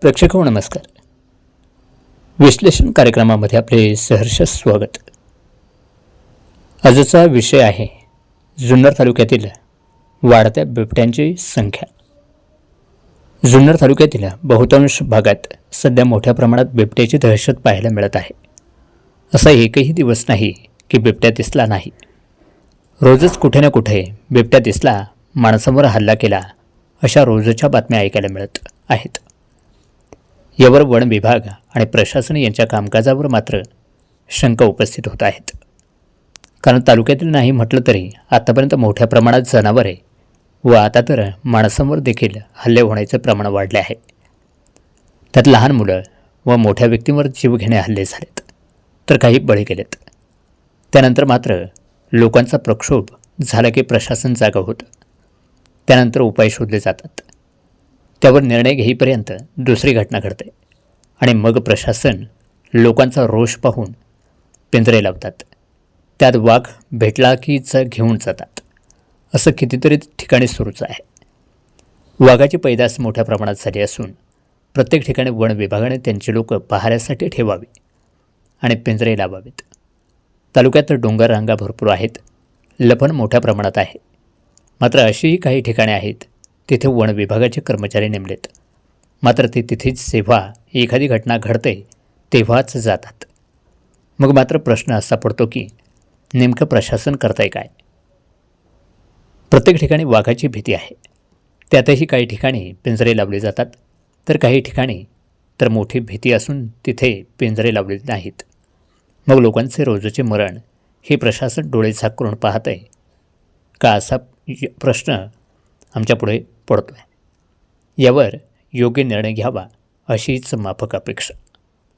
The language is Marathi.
प्रेक्षक हो नमस्कार. विश्लेषण कार्यक्रमामध्ये आपले सहर्ष स्वागत. आजचा विषय आहे जुन्नर तालुक्यातील वाढत्या बिबट्यांची संख्या. जुन्नर तालुक्यातील बहुतांश भागात सध्या मोठ्या प्रमाणात बिबट्याची दहशत पाहायला मिळत आहे. असा एकही दिवस नाही की बिबट्या दिसला नाही. रोजच कुठे ना कुठे बिबट्या दिसला माणसांवर हल्ला केला अशा रोजच्या बातम्या ऐकायला मिळत आहेत. यावर वन विभाग आणि प्रशासन यांच्या कामकाजावर मात्र शंका उपस्थित होत आहेत. कारण तालुक्यातील नाही म्हटलं तरी आतापर्यंत मोठ्या प्रमाणात जनावरे व आता तर माणसांवर देखील हल्ले होण्याचे प्रमाण वाढले आहे. त्यात लहान मुलं व मोठ्या व्यक्तींवर जीव घेणे हल्ले झालेत. तर काही बळी गेलेत. त्यानंतर मात्र लोकांचा प्रक्षोभ झाला की प्रशासन जागा होतं. त्यानंतर उपाय शोधले जातात. त्यावर निर्णय घेईपर्यंत दुसरी घटना घडते. आणि मग प्रशासन लोकांचा रोष पाहून पिंजरे लावतात. त्यात वाघ भेटला की घेऊन जातात. असं कितीतरी ठिकाणी सुरूच आहे. वाघाची पैदास मोठ्या प्रमाणात झाली असून प्रत्येक ठिकाणी वन विभागाने त्यांची लोकं पहाऱ्यासाठी ठेवावी आणि पिंजरे लावावेत. तालुक्यात डोंगर रांगा भरपूर आहेत. लपण मोठ्या प्रमाणात आहे. मात्र अशीही काही ठिकाणे आहेत तिथे वन विभागाचे कर्मचारी नेमलेत. मात्र ते तिथेच जेव्हा एखादी घटना घडते तेव्हाच जातात. मग मात्र प्रश्न असा पडतो की नेमकं प्रशासन करताय काय? प्रत्येक ठिकाणी वाघाची भीती आहे. त्यातही काही ठिकाणी पिंजरे लावले जातात तर काही ठिकाणी तर मोठी भीती असून तिथे पिंजरे लावले नाहीत. मग लोकांचे रोजचे मरण हे प्रशासन डोळे झाक करून पाहत आहे का असा य- प्रश्न आमच्यापुढे पडतो आहे यावर योग्य निर्णय घ्यावा अशीच माफक अपेक्षा.